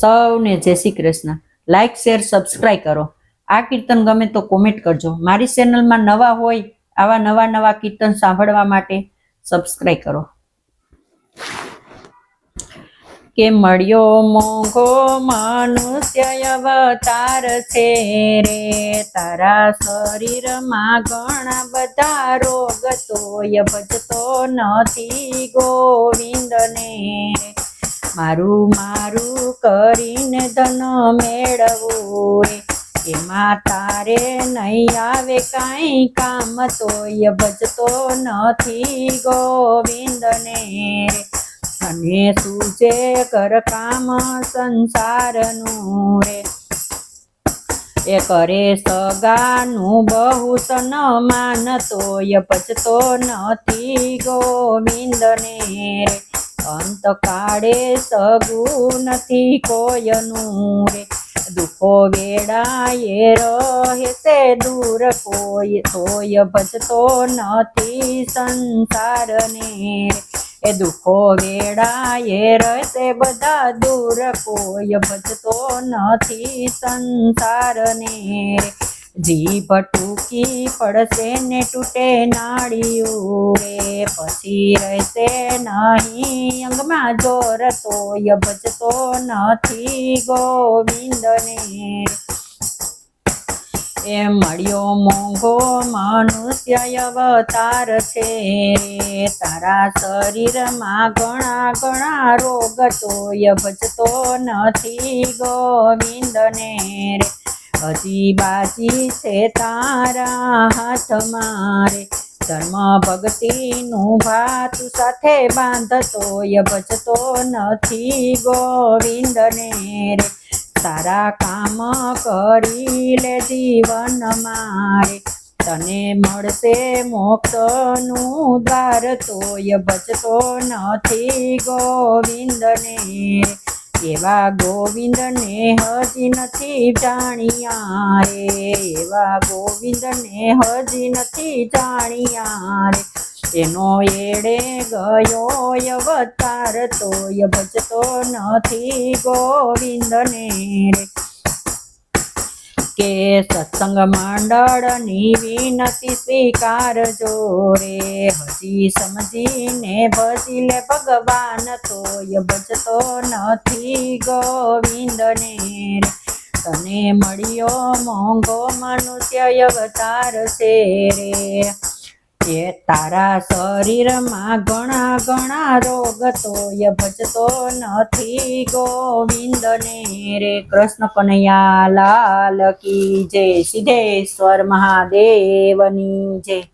સૌને જય Shri Krishna. Like share subscribe કરો. આ કીર્તન ગમે તો કોમેન્ટ કરજો. મારી ચેનલમાં નવા હોય આવા નવા નવા કીર્તન સાંભળવા માટે સબસ્ક્રાઈબ કરો. કે મળ્યો મોંઘો મનુષ્ય અવતાર છે રે. તારા શરીરમાં ઘણા બધા રોગ તોય ભજતો નથી ગોવિંદને. મારું મારું કરીને ધન મેળવવું રે. એમાં તારે નહીં આવે કાંઈ કામ, તોય ભજતો નથી ગોવિંદને અને સૂજે કર કામ સંસારનું રે. એ કરે સગાનું બહુ સન સન્માન, તોય ભજતો નથી ગોવિંદને રે. અંત કાળે સગું નથી કોયનું રે દુઃખો વેળાએ રહે તે દૂર કોઈ તોય ભજતો નથી સંસારને. એ દુઃખો વેળાએ રહેશે બધા દૂર કોઈ ભજતો નથી સંસારને. રે જીભ ટૂંકી પડશે ને તૂટે નાળિયું. રે પછી રહેશે નહીં. અંગમાં જોર તોય ભજતો નથી ગોવિંદને. એ મળ્યો મોંઘો મનુષ્ય અવતાર છે. તારા શરીરમાં ઘણા ઘણા રોગ તોય ભજતો નથી ગોવિંદને. રે હજી બાજી છે તારા હાથ મારે. ધર્મ ભક્તિનું ભાત સાથે બાંધતો ય ભજતો નથી ગોવિંદને રે. સારા કામ કરી લે જીવન મારે. તને મળશે મોક્ષનું દ્વાર તોય ભજતો નથી ગોવિંદને એવા ગોવિંદને હજી નથી જાણ્યા રે, એવા ગોવિંદને હજી નથી જાણ્યા રે. એનો એડે ગયો અવતાર, તોય ભજતો નથી ગોવિંદને રે. કે સત્સંગ મંડળની વિનતી સ્વીકારજો રે હજી સમજીને ભજી લે ભગવાન તોય ભજતો નથી ગોવિંદને રે. તને મળ્યો મોંઘો મનુષ્ય અવતાર છે રે એ તારા શરીરમાં ઘણા ઘણા રોગ તોય ભજતો નથી. ગોવિંદને રે કૃષ્ણ કનૈયા લાલ કી જય સિદ્ધેશ્વર મહાદેવની જય.